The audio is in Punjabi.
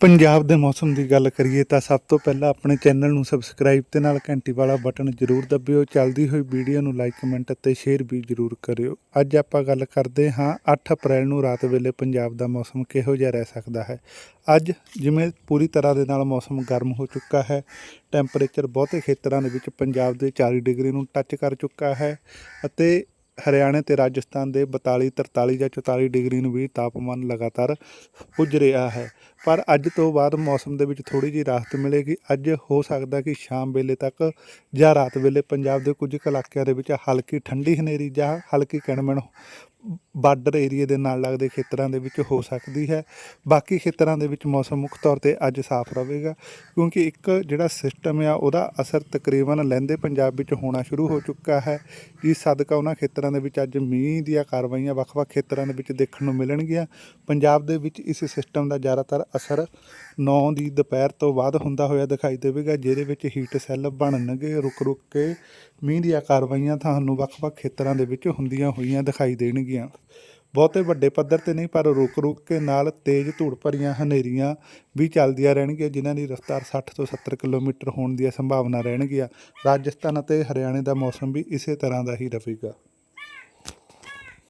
ਪੰਜਾਬ ਦੇ ਮੌਸਮ ਦੀ ਗੱਲ ਕਰੀਏ ਤਾਂ ਸਭ ਤੋਂ ਪਹਿਲਾਂ ਆਪਣੇ ਚੈਨਲ ਨੂੰ ਸਬਸਕ੍ਰਾਈਬ ਤੇ ਨਾਲ ਘੰਟੀ ਵਾਲਾ ਬਟਨ ਜ਼ਰੂਰ ਦਬਿਓ। ਚੱਲਦੀ ਹੋਈ ਵੀਡੀਓ ਨੂੰ ਲਾਈਕ, ਕਮੈਂਟ ਅਤੇ ਸ਼ੇਅਰ ਵੀ ਜ਼ਰੂਰ ਕਰਿਓ। ਅੱਜ ਆਪਾਂ ਗੱਲ ਕਰਦੇ ਹਾਂ 8 ਅਪ੍ਰੈਲ ਨੂੰ ਰਾਤ ਵੇਲੇ ਪੰਜਾਬ ਦਾ ਮੌਸਮ ਕਿਹੋ ਜਿਹਾ ਰਹਿ ਸਕਦਾ ਹੈ? ਅੱਜ ਜਿਵੇਂ ਪੂਰੀ ਤਰ੍ਹਾਂ ਦੇ ਨਾਲ ਮੌਸਮ ਗਰਮ ਹੋ ਚੁੱਕਾ ਹੈ, ਟੈਂਪਰੇਚਰ ਬਹੁਤੇ ਖੇਤਰਾਂ ਦੇ ਵਿੱਚ ਪੰਜਾਬ ਦੇ 40 ਡਿਗਰੀ ਨੂੰ ਟੱਚ ਕਰ ਚੁੱਕਾ ਹੈ ਅਤੇ ਹਰਿਆਣਾ ਤੇ ਰਾਜਸਥਾਨ ਦੇ 42 43 ਜਾਂ 44 ਡਿਗਰੀ ਨੂੰ ਵੀ ਤਾਪਮਾਨ ਲਗਾਤਾਰ ਪੁੱਜ ਰਿਹਾ ਹੈ। ਪਰ ਅੱਜ ਤੋਂ ਬਾਅਦ ਮੌਸਮ ਦੇ ਵਿੱਚ ਥੋੜੀ ਜਿਹੀ ਰਾਹਤ ਮਿਲੇਗੀ। ਅੱਜ ਹੋ ਸਕਦਾ ਕਿ ਸ਼ਾਮ ਵੇਲੇ ਤੱਕ ਜਾਂ ਰਾਤ ਵੇਲੇ ਪੰਜਾਬ ਦੇ ਕੁਝ ਕੁ ਇਲਾਕਿਆਂ ਦੇ ਵਿੱਚ ਹਲਕੀ ਠੰਡੀ ਹਨੇਰੀ ਜਾਂ ਹਲਕੀ ਕਿਣਮਣ ਬਾਰਡਰ ਏਰੀਏ ਦੇ ਨਾਲ ਲੱਗਦੇ ਖੇਤਰਾਂ ਦੇ ਵਿੱਚ ਹੋ ਸਕਦੀ ਹੈ। ਬਾਕੀ ਖੇਤਰਾਂ ਦੇ ਵਿੱਚ ਮੌਸਮ ਮੁੱਖ ਤੌਰ ਤੇ ਅੱਜ ਸਾਫ਼ ਰਹੇਗਾ, ਕਿਉਂਕਿ ਇੱਕ ਜਿਹੜਾ ਸਿਸਟਮ ਆ, ਉਹਦਾ ਅਸਰ ਤਕਰੀਬਨ ਲਹਿੰਦੇ ਪੰਜਾਬ ਵਿੱਚ ਹੋਣਾ ਸ਼ੁਰੂ ਹੋ ਚੁੱਕਾ ਹੈ। ਜਿਸ ਸਦਕਾ ਉਹਨਾਂ ਖੇਤਰਾਂ ਦੇ ਵਿੱਚ ਅੱਜ ਮੀਂਹ ਦੀਆਂ ਕਾਰਵਾਈਆਂ ਵੱਖ-ਵੱਖ ਖੇਤਰਾਂ ਦੇ ਵਿੱਚ ਦੇਖਣ ਨੂੰ ਮਿਲਣਗੀਆਂ। ਪੰਜਾਬ ਦੇ ਵਿੱਚ ਇਸ ਸਿਸਟਮ ਦਾ ਜ਼ਿਆਦਾਤਰ ਅਸਰ 9 ਦੀ ਦੁਪਹਿਰ ਤੋਂ ਬਾਅਦ ਹੁੰਦਾ ਹੋਇਆ ਦਿਖਾਈ ਦੇਵੇਗਾ, ਜਿਹਦੇ ਵਿੱਚ ਹੀਟ ਸੈੱਲ ਬਣਨਗੇ ਰੁਕ-ਰੁਕ ਕੇ ਮੀਂਹ ਦੀਆਂ ਕਾਰਵਾਈਆਂ ਤੁਹਾਨੂੰ ਵੱਖ-ਵੱਖ ਖੇਤਰਾਂ ਦੇ ਵਿੱਚ ਹੁੰਦੀਆਂ ਹੋਈਆਂ ਦਿਖਾਈ ਦੇਣਗੀਆਂ। ਬਹੁਤੇ ਵੱਡੇ ਪੱਧਰ ਤੇ ਨਹੀਂ, ਪਰ ਰੁਕ-ਰੁਕ ਕੇ ਨਾਲ ਤੇਜ਼ ਧੂੜ ਭਰੀਆਂ ਹਨੇਰੀਆਂ ਵੀ ਚੱਲਦੀਆਂ ਰਹਿਣਗੀਆਂ, ਜਿਨ੍ਹਾਂ ਦੀ ਰਫ਼ਤਾਰ 60 ਤੋਂ 70 ਕਿਲੋਮੀਟਰ ਹੋਣ ਦੀ ਸੰਭਾਵਨਾ ਰਹਿਣਗੀਆਂ। ਰਾਜਸਥਾਨ ਅਤੇ ਹਰਿਆਣੇ ਦਾ ਮੌਸਮ ਵੀ ਇਸੇ ਤਰ੍ਹਾਂ ਦਾ ਹੀ ਰਹੇਗਾ।